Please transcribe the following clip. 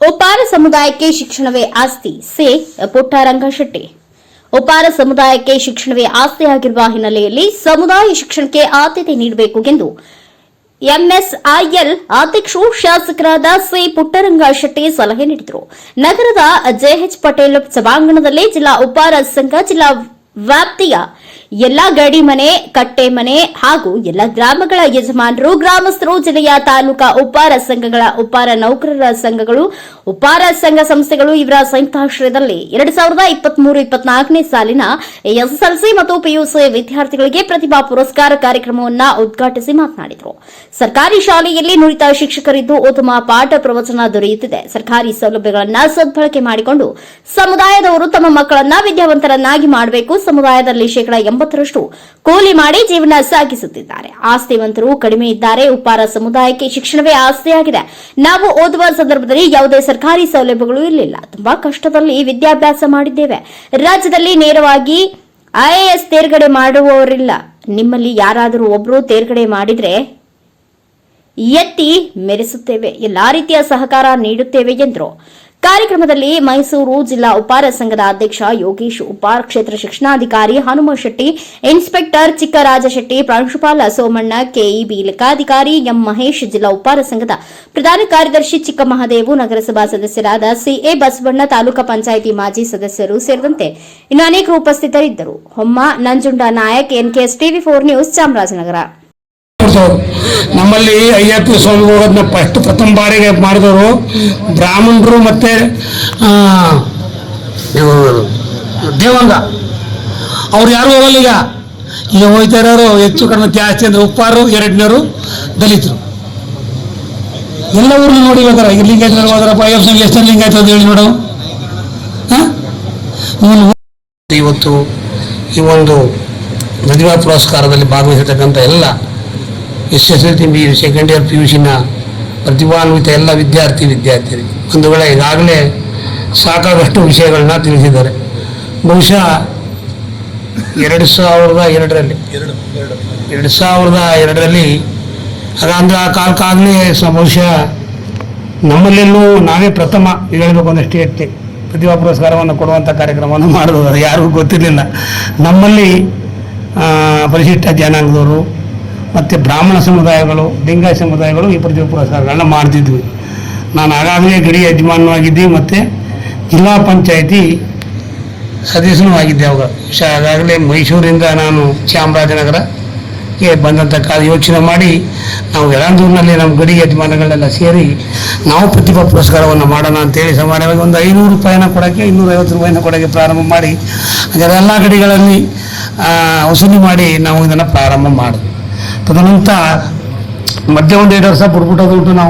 ಉಪಾರ ಸಮುದಾಯಕ್ಕೆ ಶಿಕ್ಷಣವೇ ಆಸ್ತಿ, ಸೆ ಪುಟ್ಟರಂಗ ಶೆಟ್ಟಿ. ಉಪಾರ ಸಮುದಾಯಕ್ಕೆ ಶಿಕ್ಷಣವೇ ಆಸ್ತಿಯಾಗಿರುವ ಹಿನ್ನೆಲೆಯಲ್ಲಿ ಸಮುದಾಯ ಶಿಕ್ಷಣಕ್ಕೆ ಆದ್ಯತೆ ನೀಡಬೇಕು ಎಂದು ಎಂಎಸ್ಐಎಲ್ ಅಧ್ಯಕ್ಷರು ಶಾಸಕರಾದ ಸಿ ಪುಟ್ಟರಂಗ ಶೆಟ್ಟಿ ಸಲಹೆ ನೀಡಿದರು. ನಗರದ ಜೆಎಚ್ ಪಟೇಲ್ ಸಭಾಂಗಣದಲ್ಲಿ ಜಿಲ್ಲಾ ಉಪಾರ ಸಂಘ, ಜಿಲ್ಲಾ ವ್ಯಾಪ್ತಿಯ ಎಲ್ಲಾ ಗಡಿ ಮನೆ, ಕಟ್ಟೆ ಮನೆ ಹಾಗೂ ಎಲ್ಲ ಗ್ರಾಮಗಳ ಯಜಮಾನರು, ಗ್ರಾಮಸ್ಥರು, ಜಿಲ್ಲೆಯ ತಾಲೂಕಾ ಉಪಾರ ಸಂಘಗಳ, ಉಪಾರ ನೌಕರರ ಸಂಘಗಳು ಉಪ್ಪಾರ ಸಂಘ ಸಂಸ್ಥೆಗಳು ಇವರ ಸಂಯುಕ್ತಾಶ್ರಯದಲ್ಲಿ ಎರಡ್ ಸಾವಿರದ ಇಪ್ಪತ್ಮೂರು ಇಪ್ಪತ್ನಾಲ್ಕನೇ ಸಾಲಿನ ಎಸ್ಎಸ್ಎಲ್ಸಿ ಮತ್ತು ಪಿಯುಸಿ ವಿದ್ಯಾರ್ಥಿಗಳಿಗೆ ಪ್ರತಿಭಾ ಪುರಸ್ಕಾರ ಕಾರ್ಯಕ್ರಮವನ್ನು ಉದ್ಘಾಟಿಸಿ ಮಾತನಾಡಿದರು. ಸರ್ಕಾರಿ ಶಾಲೆಯಲ್ಲಿ ನುರಿತ ಶಿಕ್ಷಕರಿದ್ದು ಉತ್ತಮ ಪಾಠ ಪ್ರವಚನ ದೊರೆಯುತ್ತಿದೆ. ಸರ್ಕಾರಿ ಸೌಲಭ್ಯಗಳನ್ನು ಸದ್ಬಳಕೆ ಮಾಡಿಕೊಂಡು ಸಮುದಾಯದವರು ತಮ್ಮ ಮಕ್ಕಳನ್ನ ವಿದ್ಯಾವಂತರನ್ನಾಗಿ ಮಾಡಬೇಕು, ಸಮುದಾಯದಲ್ಲಿ ಶೇಕಡಾ ಎಂಬತ್ತರಷ್ಟು ಕೂಲಿ ಮಾಡಿ ಜೀವನ ಸಾಗಿಸುತ್ತಿದ್ದಾರೆ. ಆಸ್ತಿವಂತರು ಕಡಿಮೆ ಇದ್ದಾರೆ. ಉಪ್ಪಾರ ಸಮುದಾಯಕ್ಕೆ ಶಿಕ್ಷಣವೇ ಆಸ್ತಿಯಾಗಿದೆ. ನಾವು ಓದುವ ಸಂದರ್ಭದಲ್ಲಿ ಯಾವುದೇ ಸರ್ಕಾರಿ ಸೌಲಭ್ಯಗಳು ಇರಲಿಲ್ಲ. ತುಂಬಾ ಕಷ್ಟದಲ್ಲಿ ವಿದ್ಯಾಭ್ಯಾಸ ಮಾಡಿದ್ದೇವೆ. ರಾಜ್ಯದಲ್ಲಿ ನೇರವಾಗಿ ಐಎಎಸ್ ತೇರ್ಗಡೆ ಮಾಡುವವರಿಲ್ಲ. ನಿಮ್ಮಲ್ಲಿ ಯಾರಾದರೂ ಒಬ್ಬರು ತೇರ್ಗಡೆ ಮಾಡಿದ್ರೆ ಎತ್ತಿ ಮೆರೆಸುತ್ತೇವೆ. ಎಲ್ಲಾ ರೀತಿಯ ಸಹಕಾರ ನೀಡುತ್ತೇವೆ ಎಂದರು. ಕಾರ್ಯಕ್ರಮದಲ್ಲಿ ಮೈಸೂರು ಜಿಲ್ಲಾ ಉಪಾರ ಸಂಘದ ಅಧ್ಯಕ್ಷ ಯೋಗೇಶ್ ಉಪಾರ್, ಕ್ಷೇತ್ರ ಶಿಕ್ಷಣಾಧಿಕಾರಿ ಹನುಮ ಶೆಟ್ಟಿ, ಇನ್ಸ್ಪೆಕ್ಟರ್ ಚಿಕ್ಕರಾಜ ಶೆಟ್ಟಿ, ಪ್ರಾಂಶುಪಾಲ ಸೋಮಣ್ಣ, ಕೆಇಬಿ ಲೆಕ್ಕಾಧಿಕಾರಿ ಎಂ ಮಹೇಶ್, ಜಿಲ್ಲಾ ಉಪಾರ ಸಂಘದ ಪ್ರಧಾನ ಕಾರ್ಯದರ್ಶಿ ಚಿಕ್ಕಮಹದೇವು, ನಗರಸಭಾ ಸದಸ್ಯರಾದ ಸಿಎ ಬಸವಣ್ಣ, ತಾಲೂಕಾ ಪಂಚಾಯಿತಿ ಮಾಜಿ ಸದಸ್ಯರು ಸೇರಿದಂತೆ ಇನ್ನು ಅನೇಕರು ಉಪಸ್ಥಿತರಿದ್ದರು. Homma, Nanjunda Nayak NKS TV, four news Chamarajanagar. ಕೊಡ್ಸೋರು ನಮ್ಮಲ್ಲಿ ಅಯ್ಯಪ್ಪ ಸ್ವಾಮಿಗಳು ಅದನ್ನ ಫಸ್ಟ್ ಪ್ರಥಮ ಬಾರಿಗೆ ಮಾಡಿದವರು ಬ್ರಾಹ್ಮಣರು ಮತ್ತೆ ದೇವಂಗ. ಅವ್ರು ಯಾರು ಹೋಗಲ್ಲ ಈಗ. ಈಗ ಹೋಗ್ತಾ ಇರೋರು ಹೆಚ್ಚು ಕಡಿಮೆ ಜಾಸ್ತಿ ಅಂದ್ರೆ ಉಪ್ಪಾರು, ಎರಡನೇರು, ದಲಿತರು. ಎಲ್ಲ ಊರನ್ನು ನೋಡಿ ಹೋದಾರ ಈಗ ಲಿಂಗಾಯತರು ಹೋದ್ರಪ್ಪ ಅಯ್ಯಪ್ಪ ಸ್ವಾಮಿ ಎಷ್ಟು ಲಿಂಗಾಯತ ಅಂತ ಹೇಳಿ ನೋಡು. ಇವತ್ತು ಈ ಒಂದು ಮದುವೆ ಪುರಸ್ಕಾರದಲ್ಲಿ ಭಾಗವಹಿಸಿರ್ತಕ್ಕಂಥ ಎಲ್ಲ S S L C B second year P U ಸಿನ ಪ್ರತಿಭಾನ್ವಿತ ಎಲ್ಲ ವಿದ್ಯಾರ್ಥಿ ವಿದ್ಯಾರ್ಥಿನಿಗೆ ಒಂದು ವೇಳೆ ಈಗಾಗಲೇ ಸಾಕಾದಷ್ಟು ವಿಷಯಗಳನ್ನ ತಿಳಿಸಿದ್ದಾರೆ. ಬಹುಶಃ ಎರಡು ಸಾವಿರದ ಎರಡರಲ್ಲಿ ಎರಡು ಸಾವಿರದ ಎರಡರಲ್ಲಿ ಆಗ ಆ ಕಾಲಕ್ಕಾಗಲೇ ಬಹುಶಃ ನಮ್ಮಲ್ಲೆಲ್ಲೂ ನಾವೇ ಪ್ರಥಮ ಹೇಳಬೇಕು ಅಂದರೆ ಸ್ಟೇಟ್ಗೆ ಪ್ರತಿಭಾ ಪುರಸ್ಕಾರವನ್ನು ಕೊಡುವಂಥ ಕಾರ್ಯಕ್ರಮವನ್ನು ಮಾಡಿದವರು ಯಾರಿಗೂ ಗೊತ್ತಿರಲಿಲ್ಲ. ನಮ್ಮಲ್ಲಿ ಪರಿಶಿಷ್ಟ ಜನಾಂಗದವರು ಮತ್ತು ಬ್ರಾಹ್ಮಣ ಸಮುದಾಯಗಳು ಲಿಂಗಾಯ ಸಮುದಾಯಗಳು ಈ ಪ್ರತಿಭಾ ಪುರಸ್ಕಾರಗಳನ್ನ ಮಾಡ್ತಿದ್ವಿ. ನಾನು ಆಗಾಗಲೇ ಗಡಿ ಯಜಮಾನವಾಗಿದ್ದೆ ಮತ್ತು ಜಿಲ್ಲಾ ಪಂಚಾಯಿತಿ ಸದಸ್ಯನೂ ಆಗಿದ್ದೆ ಅವಾಗ. ವಿಷಯ ಆಗಾಗಲೇ ಮೈಸೂರಿಂದ ನಾನು ಚಾಮರಾಜನಗರಕ್ಕೆ ಬಂದಂಥ ಕಾಲ ಯೋಚನೆ ಮಾಡಿ ನಾವು ಯಳಂದೂರಿನಲ್ಲಿ ನಮ್ಮ ಗಡಿ ಯಜಮಾನಗಳೆಲ್ಲ ಸೇರಿ ನಾವು ಪ್ರತಿಭಾ ಪುರಸ್ಕಾರವನ್ನು ಮಾಡೋಣ ಅಂತೇಳಿ ಸಾಮಾನ್ಯವಾಗಿ ಒಂದು ಐನೂರು ರೂಪಾಯಿನ ಕೊಡೋಕ್ಕೆ, ಇನ್ನೂರೈವತ್ತು ರೂಪಾಯಿನ ಕೊಡೋಕ್ಕೆ ಪ್ರಾರಂಭ ಮಾಡಿ ಅದೆಲ್ಲ ಗಡಿಗಳಲ್ಲಿ ವಸೂಲಿ ಮಾಡಿ ನಾವು ಇದನ್ನು ಪ್ರಾರಂಭ ಮಾಡಿದ್ವಿ. తదనంతా మధ్య ఉండేటప్పుడు సపోర్ట్ ఉంటున్నాం.